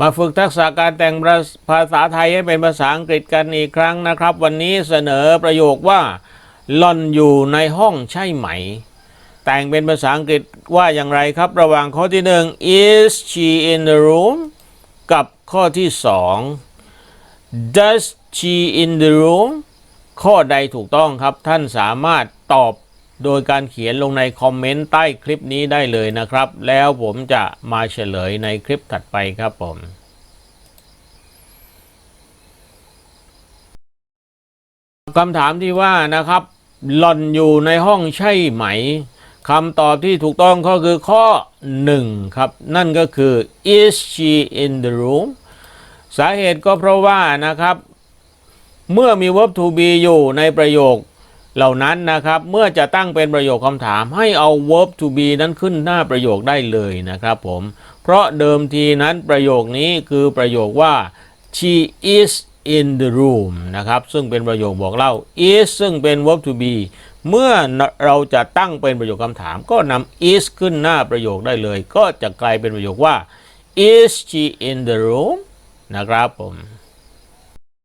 มาฝึกทักษะการแต่งภาษาไทยให้เป็นภาษาอังกฤษกันอีกครั้งนะครับ วันนี้เสนอประโยคว่าหล่อนอยู่ในห้องใช่ไหม แต่งเป็นภาษาอังกฤษว่าอย่างไรครับ ระหว่างข้อที่หนึ่ง is she in the room กับข้อที่สอง does she in the room ข้อใดถูกต้องครับท่านสามารถตอบ โดยการเขียนลงในคอมเมนต์ใต้คลิปนี้ได้เลยนะครับ แล้วผมจะมาเฉลยในคลิปถัดไปครับผมคำถามที่ว่านะครับ หล่อนอยู่ในห้องใช่ไหมคำตอบที่ถูกต้องก็คือข้อ 1 ครับ นั่นก็คือ is she in the room สาเหตุก็เพราะว่านะครับ เมื่อมี verb to be อยู่ในประโยค เหล่านั้นนะครับ เมื่อจะตั้งเป็นประโยคคำถามให้เอา verb to be นั้นขึ้นหน้าประโยคได้เลยนะครับผม เพราะเดิมทีนั้นประโยคนี้คือประโยคว่า she is in the room นะครับ ซึ่งเป็นประโยคบอกเล่า is ซึ่งเป็น verb to be เมื่อเราจะตั้งเป็นประโยคคำถาม ก็นำ is ขึ้นหน้าประโยคได้เลย ก็จะกลายเป็นประโยคว่า is she in the room นะครับผม